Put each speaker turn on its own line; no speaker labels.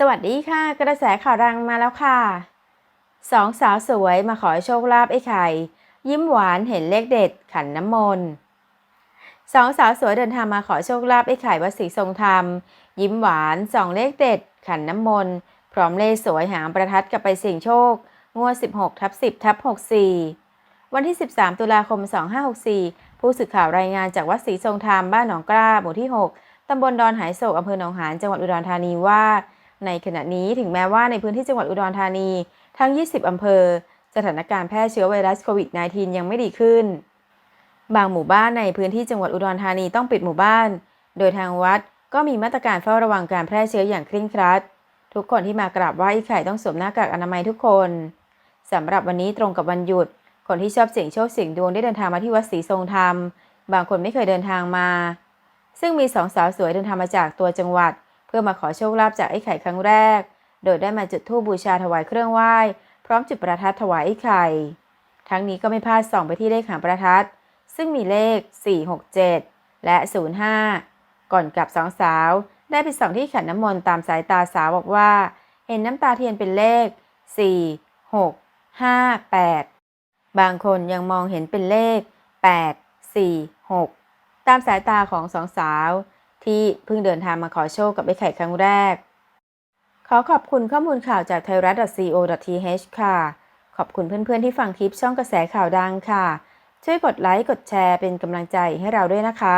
สวัสดีค่ะ กระแสข่าวดังมาแล้วค่ะสองสาวสวยมาขอโชคลาภไอ้ไข่ ยิ้มหวานเห็นเลขเด็ดขันน้ำมนต์สองสาวสวยเดินทางมาขอโชคลาภไอ้ไข่วัดศรีทรงธรรม ยิ้มหวานส่องเลขเด็ด ขันน้ำมนต์พร้อมเลขสวยหางประทัดกลับไปเสี่ยงโชค งวด 16ทับ10ทับ64 วันที่ 13 ตุลาคม 2564 ผู้สื่อข่าวรายงานจากวัดศรีทรงธรรมบ้านหนองกล้าหมู่ที่ 6ตำบลดอนหายโศกอำเภอหนองหานจังหวัดอุดรธานีว่า ในขณะนี้ถึงแม้ว่าในพื้นที่จังหวัดอุดรธานี ทั้ง 20 อำเภอ สถานการณ์แพร่เชื้อไวรัสโควิด -19 ยังไม่ดีขึ้น บางหมู่บ้านในพื้นที่จังหวัดอุดรธานีต้องปิดหมู่บ้าน โดยทางวัดก็มีมาตรการเฝ้าระวังการแพร่เชื้ออย่างเคร่งครัด ทุกคนที่มากราบไหว้ไอ้ไข่ต้องสวมหน้ากากอนามัยทุกคนสำหรับวันนี้ตรงกับวันหยุด คนที่ชอบเสี่ยงโชคเสี่ยงดวงได้เดินทางมาที่วัดศรีทรงธรรม บางคนไม่เคยเดินทางมา ซึ่งมีสองสาวสวยเดินทางมาจากตัวจังหวัด เพื่อมาขอโชคลาภจากไอ้ไข่ครั้งแรก โดยได้มาจุดธูปบูชาถวายเครื่องไหว้ พร้อมจุดประทัดถวายไอ้ไข่ ทั้งนี้ก็ไม่พลาดส่องไปที่เลขหางประทัด ซึ่งมีเลข 467 และ 05 ก่อนกลับสองสาว ได้ไปส่องที่ขันน้ำมนต์ตามสายตาสาวบอกว่า เห็นน้ำตาเทียนเป็นเลข 4 6 5 8 บางคนยังมองเห็นเป็นเลข 8 4 6 ตามสายตาของสองสาว ที่เพิ่งเดินทางมาขอโชคกับไอ้ไข่ครั้งแรก ขอขอบคุณข้อมูลข่าวจากไทยรัฐ .co.th ค่ะ ขอบคุณเพื่อนๆที่ฟังคลิปช่องกระแสข่าวดังค่ะ ช่วยกดไลค์กดแชร์เป็นกำลังใจให้เราด้วยนะคะ